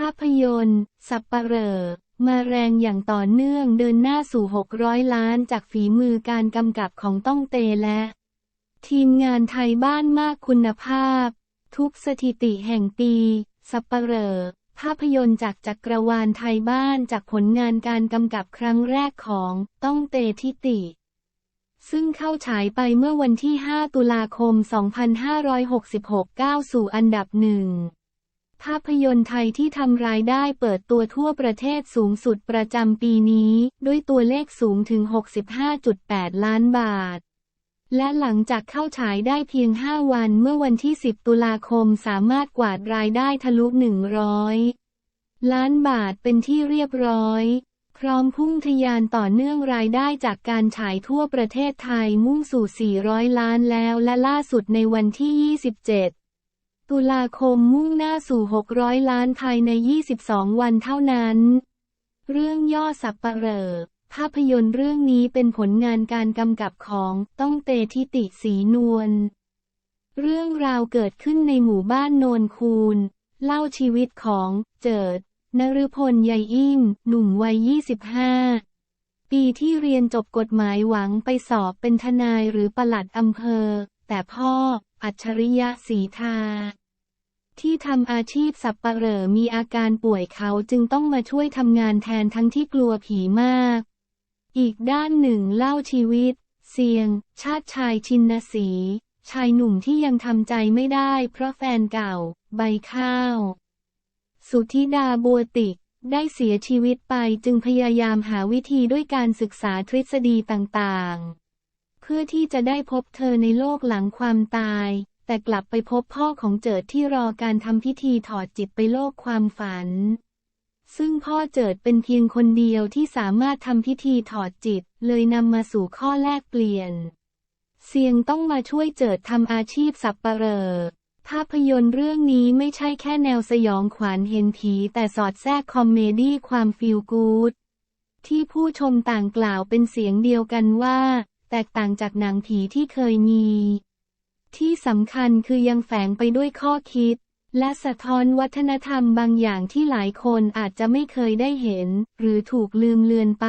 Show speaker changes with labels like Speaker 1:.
Speaker 1: ภาพยนตร์ สับปะเรอมาแรงอย่างต่อเนื่องเดินหน้าสู่ 600 ล้านจากฝีมือการกำกับของต้องเตและ ทีมงานไทยบ้านมากคุณภาพ ทุกสถิติแห่งปี สับปะเรอภาพยนตร์จากจักรวาลไทยบ้านจากผลงานการกำกับครั้งแรกของต้องเตทิติ ซึ่งเข้าฉายไปเมื่อวันที่ 5 ตุลาคม 2566ก้าวสู่อันดับหนึ่ง ภาพยนตร์ไทยที่ทำรายได้เปิดตัวทั่วประเทศสูงสุดประจำปีนี้ ด้วยตัวเลขสูงถึง 65.8 ล้านบาท และหลังจากเข้าฉายได้เพียง 5 วันเมื่อวันที่ 10 ตุลาคมสามารถกวาดรายได้ทะลุ 100 ล้านบาทเป็นที่เรียบร้อยพร้อมพุ่งทะยานต่อเนื่องรายได้จากการฉายทั่วประเทศไทยมุ่งสู่ 400 ล้านแล้วและล่าสุดในวันที่ 27 ตุลาคมมุ่งหน้าสู่ 600 ล้านภายใน 22 วันเท่านั้น เรื่องย่อสับปะเร่อภาพยนตร์เรื่องนี้เป็นผลงานการกำกับของต้องเตทิติสีนวล เรื่องราวเกิดขึ้นในหมู่บ้านโนนคูน เล่าชีวิตของเจิดนฤพลใยอิ่มหนุ่มวัย 25 ปีที่เรียนจบกฎหมายหวังไปสอบเป็นทนายหรือปลัดอำเภอ แต่พ่อ อัจฉริยะศรีทา ที่ทำอาชีพสับปะเหร่อมีอาการป่วยเขาจึงต้องมาช่วยทำงานแทนทั้งที่กลัวผีมาก อีกด้านหนึ่งเล่าชีวิต เสียง ชาติชายชินสี ชายหนุ่มที่ยังทำใจไม่ได้เพราะแฟนเก่า ใบข้าว สุธิดาบัวติกได้เสียชีวิตไปจึงพยายามหาวิธีด้วยการศึกษาทฤษฎีต่างๆ เพื่อที่จะได้พบเธอในโลกหลังความตาย แต่กลับไปพบพ่อของเจิดที่รอการทำพิธีถอดจิตไปโลกความฝัน ซึ่งพ่อเจิดเป็นเพียงคนเดียวที่สามารถทำพิธีถอดจิต เลยนำมาสู่ข้อแลกเปลี่ยน เสียงต้องมาช่วยเจิดทำอาชีพสับปะเรอภาพยนตร์เรื่องนี้ไม่ใช่แค่แนวสยองขวัญเห็นผีแต่สอดแทรกคอมเมดี้ความฟีลกู๊ดที่ผู้ชมต่างกล่าวเป็นเสียงเดียวกันว่า แตกต่างจากหนังผีที่เคยมี ที่สำคัญคือยังแฝงไปด้วยข้อคิด และสะท้อนวัฒนธรรมบางอย่างที่หลายคนอาจจะไม่เคยได้เห็น หรือถูกลืมเลือนไป